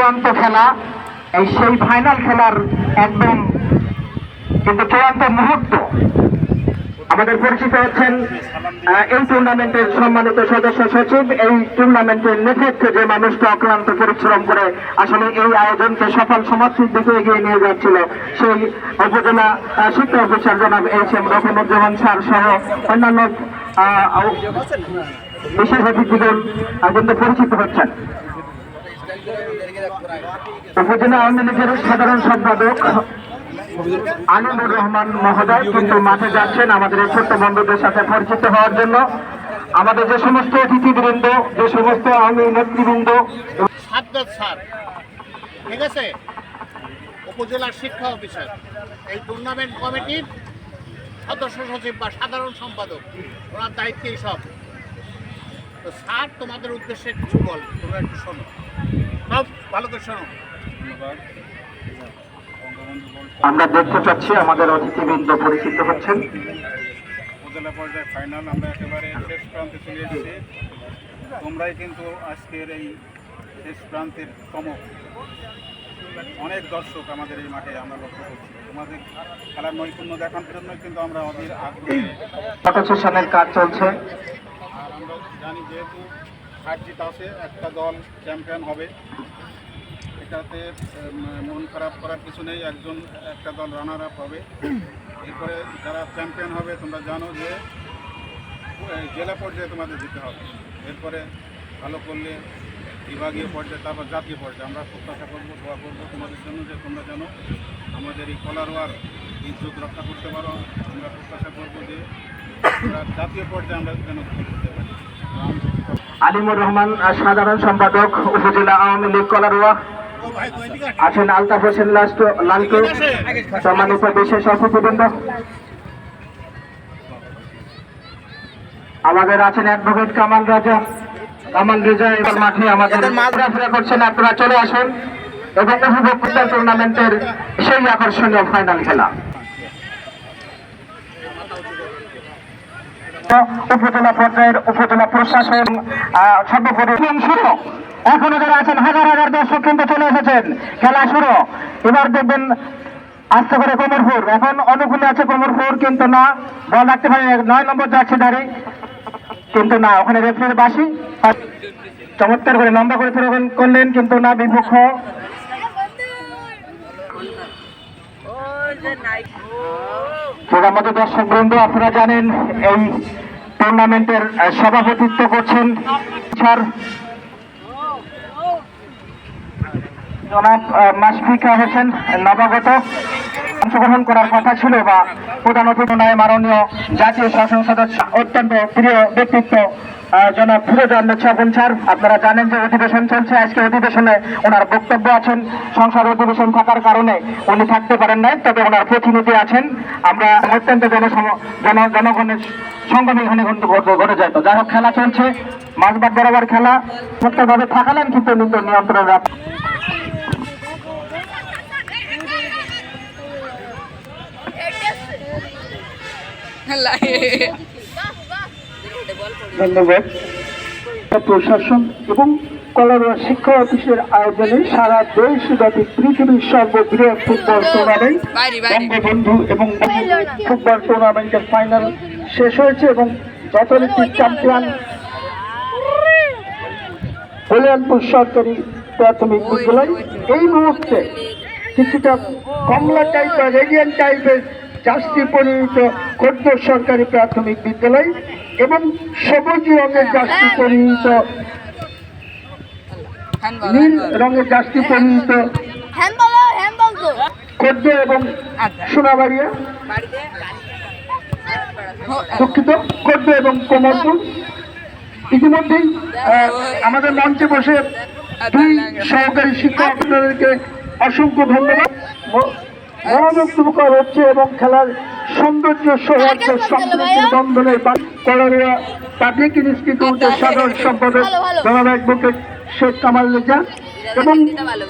চূড়ান্ত খেলা, এই সেই ফাইনাল খেলার একদম কিন্তু চূড়ান্ত মুহূর্ত। আমাদের পরিচিত হচ্ছেন এই টুর্নামেন্টের সম্মানিত সদস্য সচিব, এই টুর্নামেন্টের নেতৃত্বে যে মানুষটা অক্লান্ত পরিশ্রম করে আসলে এই আয়োজনকে সফল সমাপ্তির দিকে এগিয়ে নিয়ে যাচ্ছিল, সেই উপজেলা শিক্ষা অফিসার জনাব এইচ এম রকমুজ্জামান স্যার সহ অন্যান্য বিশেষ অতিথিগণ কিন্তু পরিচিত হচ্ছেন। উপজেলা আওয়ামী লীগের সাধারণ সম্পাদক আনন্দুর রহমান মহোদয় কিন্তু মাঠে যাচ্ছেন আমাদের এই ছোট্ট বন্ধুদের সাথে পরিচিত হওয়ার জন্য। আমাদের যে সমস্ত অতিথিবৃন্দ, যে সমস্ত আওয়ামী নেতৃবৃন্দ স্যার, ঠিক আছে? উপজেলার শিক্ষা অফিসার, এই টুর্নামেন্ট কমিটির সদস্য সচিব বা সাধারণ সম্পাদক, ওনার দায়িত্বেই সব। তো স্যার, তোমাদের উদ্দেশ্যে কিছু বল, তোমরা একটু শোনো। সব ভালো করে শোনো। আমরা দেখতে পাচ্ছি আমাদের অতিথিবৃন্দ পরিচিত হচ্ছেন। উপজেলা পর্যায়ে ফাইনাল আমরা একেবারে শেষ প্রান্তে চলে এসেছি। তোমরাই কিন্তু আজকের এই শেষ প্রান্তের চমক অনেক দর্শক আমাদের এই মাঠে আমরা লক্ষ্য করছি। তোমাদের খেলার নৈপুণ্য দেখানোর জন্য কিন্তু আমরা অধীর আগ্রহে। কাজ চলছে। আর আমরা জানি যেহেতু হার জিত আছে, একটা দল চ্যাম্পিয়ন হবে। এটাতে মন খারাপ করার কিছু নেই, একজন, একটা দল রানার আপ হবে। এরপরে যারা চ্যাম্পিয়ন হবে, তোমরা জানো যে জেলা পর্যায়ে তোমাদের যেতে হবে। এরপরে ভালো করলে বিভাগীয় পর্যায়ে, তারপর জাতীয় পর্যায়ে। আমরা প্রত্যাশা করব, দোয়া করব তোমাদের জন্য যে তোমরা যেন আমাদের এই কলারওয়ার ইজ্জত রক্ষা করতে পারো। আমরা প্রত্যাশা করব যে জাতীয় পর্যায়ে আমরা যেন খেলতে পারি। আলিমুর রহমান সাধারণ সম্পাদক উপজেলা আওয়ামী লীগ কলারোয়া। আছেন আলতাফ হোসেন লালটু। সম্মানিত বিশেষ অতিথিবৃন্দ। আমাদের আছেন অ্যাডভোকেট কামাল রাজা। কামাল রেজা এবার মাঠে আমাদের ঘোরাফেরা করছেন। আপনারা চলে আসুন। এবং উপভোগ টুর্নামেন্টের সেই আকর্ষণীয় ফাইনাল খেলা। উপজেলা পর্যায়ের উপজেলা প্রশাসন সর্বোপরি শুরু। এখনও যারা আছেন, হাজার হাজার দর্শক কিন্তু চলে এসেছেন। খেলা শুরু। এবার দেখবেন আস্তে করে কোমরপুর। এখন অনুকূলে আছে কোমরপুর, কিন্তু না, বল রাখতে পারে নয় নম্বর যাচ্ছে দাঁড়ি। কিন্তু না, ওখানে রেফারির বাসি। চমৎকার করে লম্বা করে করলেন, কিন্তু না বিপক্ষ প্রোগ্রামত দর্শক বৃন্দ, আপনারা জানেন এই টুর্নামেন্টের সভাপতিত্ব করছেন স্যার জনাব মাসফিকা হোসেন নবাগত। অংশগ্রহণ করার কথা ছিল বা প্রধান অতিথি নয়, মাননীয় জাতীয় শাসন সদস্য, অত্যন্ত প্রিয় ব্যক্তিত্ব জনাব ফিরোজ আহমেদ স্বপন স্যার আপনারা জানেন যে অধিবেশন চলছে। আজকে অধিবেশনে ওনার বক্তব্য আছেন। সংসদ অধিবেশন থাকার কারণে উনি থাকতে পারেন নাই, তবে ওনার প্রতিনিধি আছেন। আমরা অত্যন্ত জনসম জন জনগণের সঙ্গমে এখানে ঘটে যেত যাই হোক, খেলা চলছে। মাঝবাদ বরাবর খেলা। প্রত্যেকভাবে থাকালেন, কিন্তু নিয়ন্ত্রণ রাখ ধন্যবাদ প্রশাসন এবং কলারোয়া শিক্ষা অফিসের আয়োজনে সারা দেশব্যাপী পৃথিবীর সর্ববৃহৎ ফুটবল টুর্নামেন্ট। বঙ্গবন্ধু এবং ফুটবল টুর্নামেন্টের ফাইনাল শেষ হয়েছে এবং যথারীতি চ্যাম্পিয়ন কল্যাণপুর সরকারি প্রাথমিক বিদ্যালয় এই মুহূর্তে কিছুটা কমলা টাইপের রেডিয়ান টাইপের জার্সি পরিণত খোদ্দ সরকারি প্রাথমিক বিদ্যালয় এবং সবুজ রঙের চাষটি পরিণত নীল রঙের চাষটি পরিণত খোদ্দ এবং সোনাবাড়িয়া, দুঃখিত খোদ্দ এবং কোমরপুর ইতিমধ্যেই আমাদের মঞ্চে বসে দুই সহকারী শিক্ষক অসংখ্য ধন্যবাদ। ম- মনোমুগ্ধকর হচ্ছে এবং খেলার সৌন্দর্য সৌহার্দ্য সম্প্রীতির বন্ধনের কলারিয়া পাবলিক ইনস্টিটিউটের সাধারণ সম্পাদক জনাব অ্যাডভোকেট শেখ কামাল রেজা এবং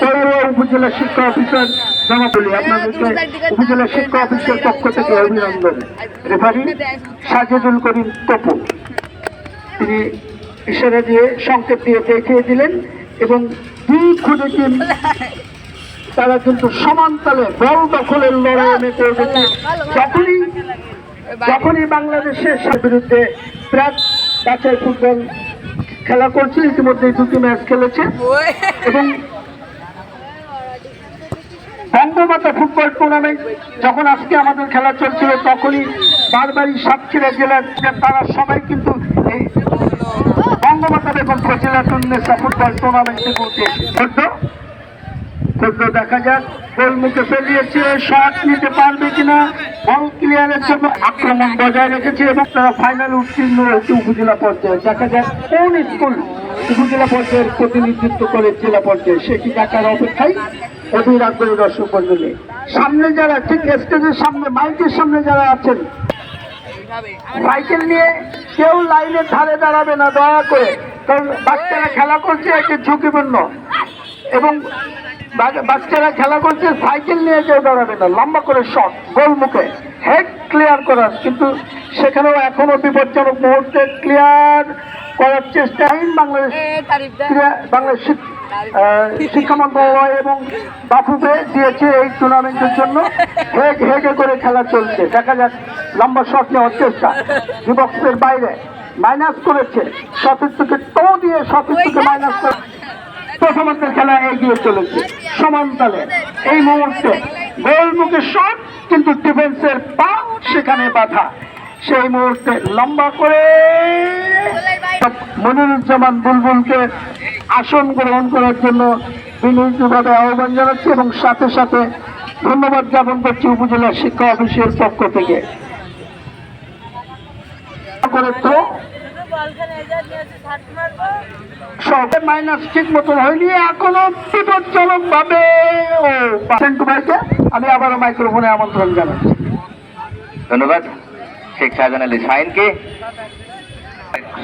কলারিয়া উপজেলা শিক্ষা অফিসার জনাব বলি আপনাদেরকে উপজেলা শিক্ষা অফিসের পক্ষ থেকে অভিনন্দন। রেফারি সাজেদুল করিম তপু। তিনি ইশারা দিয়ে সংকেত দিয়ে দেখিয়ে দিলেন এবং দুই খুঁজে টিম তারা কিন্তু সমান তালে বল দখলের লড়াইয়ে মেতে উঠেছে যখনই যখনই বাংলাদেশের বিরুদ্ধে প্রাক বাছাই ফুটবল খেলা করছে ইতিমধ্যে দুটি ম্যাচ খেলেছে। এবং বঙ্গমাতা ফুটবল টুর্নামেন্ট যখন আজকে আমাদের খেলা চলছিল, তখনই বারবারই সাতক্ষীরা জেলার তারা সবাই কিন্তু এই বঙ্গমাতা বেগম ফজিলাতুন্নেসা ফুটবল টুর্নামেন্টে পৌঁছে এসেছে দেখা যাক, গোল মুখে ফেলিয়েছে শট নিতে পারবে কিনা বল ক্লিয়ারের জন্য আক্রমণ বজায় রেখেছে এবং তারা ফাইনাল উত্তীর্ণ হয়েছে উপজেলা পর্যায়ে। দেখা যাক কোন স্কুল উপজেলা পর্যায়ের প্রতিনিধিত্ব করে জেলা পর্যায়ে। সেটি দেখার অপেক্ষায়? অধীর আগ্রহী দর্শক মন্ডলী সামনে যারা, ঠিক স্টেজের সামনে, মাইকের সামনে যারা আছেন সাইকেল নিয়ে কেউ লাইনের ধারে দাঁড়াবে না, দয়া করে। কারণ বাচ্চারা খেলা করছে একটি ঝুঁকিপূর্ণ। এবং বাচ্চারা খেলা করছে সাইকেল নিয়ে কেউ দাঁড়াবে না। লম্বা করে শট গোল মুখে। হেড ক্লিয়ার করার কিন্তু সেখানেও এখনও বিপজ্জনক মুহূর্তে ক্লিয়ার করার চেষ্টা। আইন বাংলাদেশ বাংলাদেশ শিক- শিক্ষা মন্ত্রণালয় এবং বাফুবে দিয়েছে এই টুর্নামেন্টের জন্য। হেগ হেগে করে খেলা চলছে। দেখা যাক লম্বা শট নেওয়ার চেষ্টা। বিবক্সের বাইরে। মাইনাস করেছে। সতীর্থকে টো দিয়ে সতীর্থকে মাইনাস করে প্রথমার্ধের খেলা এগিয়ে চলেছে সমান তালে। এই মুহূর্তে গোলমুখে শট কিন্তু ডিফেন্সের পা সেখানে বাধা। সেই মুহূর্তে লম্বা করে মনিরুজ্জামান বুলবুলকে আসন গ্রহণ করার জন্য বিনীতভাবে আহ্বান জানাচ্ছি এবং সাথে সাথে ধন্যবাদ জ্ঞাপন করছি উপজেলা শিক্ষা অফিসের পক্ষ থেকে। করে তো সবে মাইনাস ঠিক মতন হয়নি, এখনও বিপজ্জনক ভাবে ও সেন্টু ভাইকে। আমি আবারও মাইক্রোফোনে আমন্ত্রণ জানাচ্ছি। ধন্যবাদ। শেখ শাহজাহান আলী শাহিনকে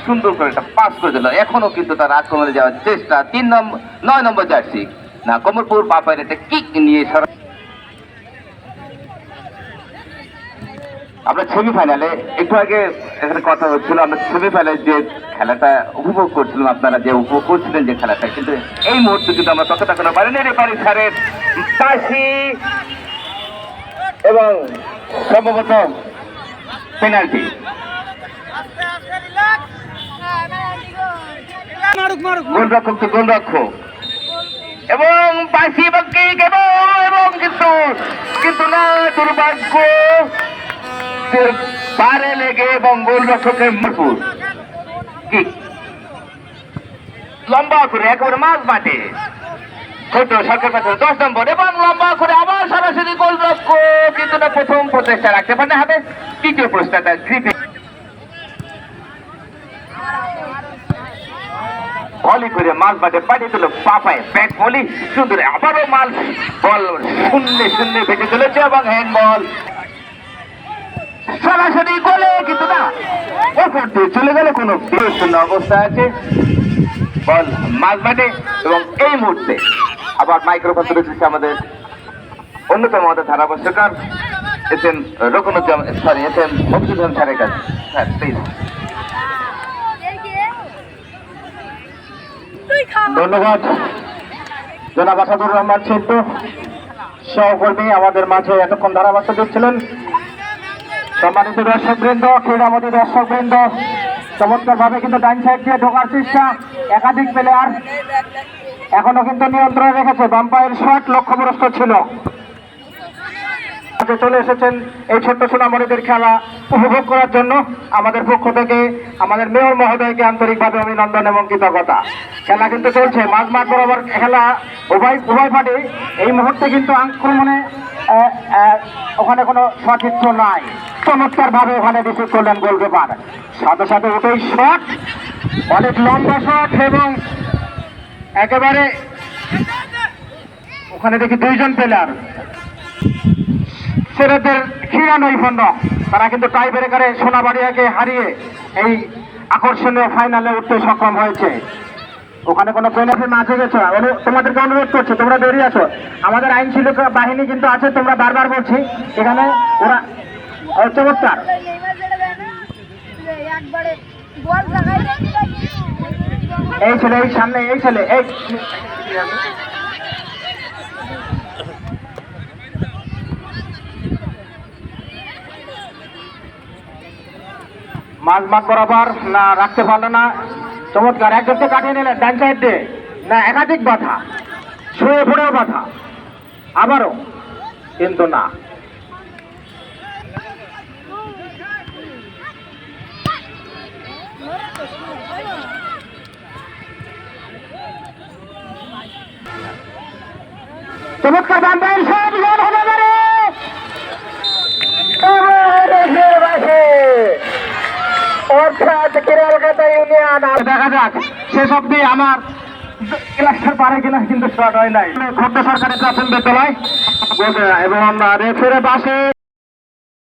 সুন্দর করে একটা পাস করে দিল। এখনও কিন্তু তার আক্রমণে যাওয়ার চেষ্টা। তিন নম্বর নয় নম্বর জার্সি না কমরপুর পাপায়ের একটা কিক নিয়ে সরা আমরা সেমিফাইনালে একটু আগে এখানে কথা হচ্ছিল আমরা সেমিফাইনালে যে খেলাটা উপভোগ করছিলাম আপনারা যে উপভোগ করছিলেন যে খেলাটা কিন্তু এই মুহূর্তে কিন্তু আমরা ততটা কোনো পারিনি রেফারি স্যারের পাশি এবং সম্ভবত পেনাল্টি গোলরক্ষক গোলরক্ষক। এবং বাসি এবং কিক এবং এবং কিন্তু কিন্তু না দুর্ভাগ্য যে পারে লেগে এবং গোলরক্ষকের মরপুর লম্বা করে, একেবারে মাঝ মাঠে। ছোট সরকার পাশে দশ নম্বর, এবং লম্বা করে আবার সরাসরি গোলরক্ষক কিন্তু না প্রথম প্রচেষ্টা রাখতে পারে হাতে তৃতীয় প্রচেষ্টা গ্রিপে। ভলি করে মাল বাটে পাঠিয়ে দিল পাপায় ব্যাট বলি। সুন্দর আবারও মাল, বল শূন্য শূন্য ভেঙে চলেছে এবং হ্যান্ড বল সরাসরি গোলে কিন্তু না, ওপর দিয়ে চলে গেলে কোনো অবস্থা আছে। বল, মাঝ মাঠে এবং এই মুহূর্তে আবার মাইক্রোফোন তুলে দিচ্ছে আমাদের অন্যতম আমাদের ধারাভাষ্যকার S M sorry S M স্যারের কাছে। হ্যাঁ প্লিজ ধন্যবাদ। জনাব আসাদুর রহমান সিদ্ধু সহকর্মী আমাদের মাঝে এতক্ষণ ধারাভাষ্য দিচ্ছিলেন সম্মানিত দর্শক বৃন্দ ক্রীড়ামোদী দর্শক বৃন্দ চমৎকার ভাবে কিন্তু ডাইন সাইড দিয়ে ঢোকার চেষ্টা, একাধিক প্লেয়ার এখনও কিন্তু নিয়ন্ত্রণে রেখেছে। বাম্পায়ের শট লক্ষ্যভ্রষ্ট ছিল। চলে এসেছেন এই ছোট্ট সোনামণিদের খেলা উপভোগ করার জন্য আমাদের পক্ষ থেকে আমাদের মেয়র মহোদয়কে আন্তরিকভাবে অভিনন্দন এবং কৃতজ্ঞতা। খেলা কিন্তু চলছে। মাঝ মাঠ বরাবর খেলা উভয় উভয় পাটে এই মুহূর্তে কিন্তু আক্রমণে ওখানে কোনো সঠিক নাই। চমৎকার ভাবে ওখানে রিসিভ করলেন গোলকিপার। সাথে সাথে ওটাই শট অনেক লম্বা শট এবং একেবারে ওখানে দেখি দুইজন প্লেয়ার ছেলেদের ক্রীড়া নৈপুণ্য তারা কিন্তু টাই ব্রেকারে সোনাবাড়িয়াকে হারিয়ে এই আকর্ষণীয় ফাইনালে উঠতে সক্ষম হয়েছে। ওখানে কোনো পেনাল্টি মাঝে গেছো তোমাদেরকে অনুরোধ করছি, তোমরা বেরিয়ে আসো। আমাদের আইন শৃঙ্খলা বাহিনী কিন্তু আছে, তোমরা বারবার বলছি, এখানে ওরা চমৎকার। এই ছেলে, এই সামনে, এই ছেলে, এই। মাঝ মাঠ বরাবর, না, রাখতে পারল না। চমৎকার একজনকে কাটিয়ে নিলেন, ডান সাইড দিয়ে। না, একাধিক বাধা। শুয়ে পড়েও বাধা। আবারও। কিন্তু না। চমৎকার হতে পারে এবারে বাসে অর্থাৎ কেরালকাতা ইউনিয়ন দেখা যাক, শেষ অব্দি আমার ক্লাসটা পারে কিনা কিন্তু শর্ট হয় নাই। খদ্দ সরকারি প্রাথমিক বিদ্যালয় এবং রেফের পাশে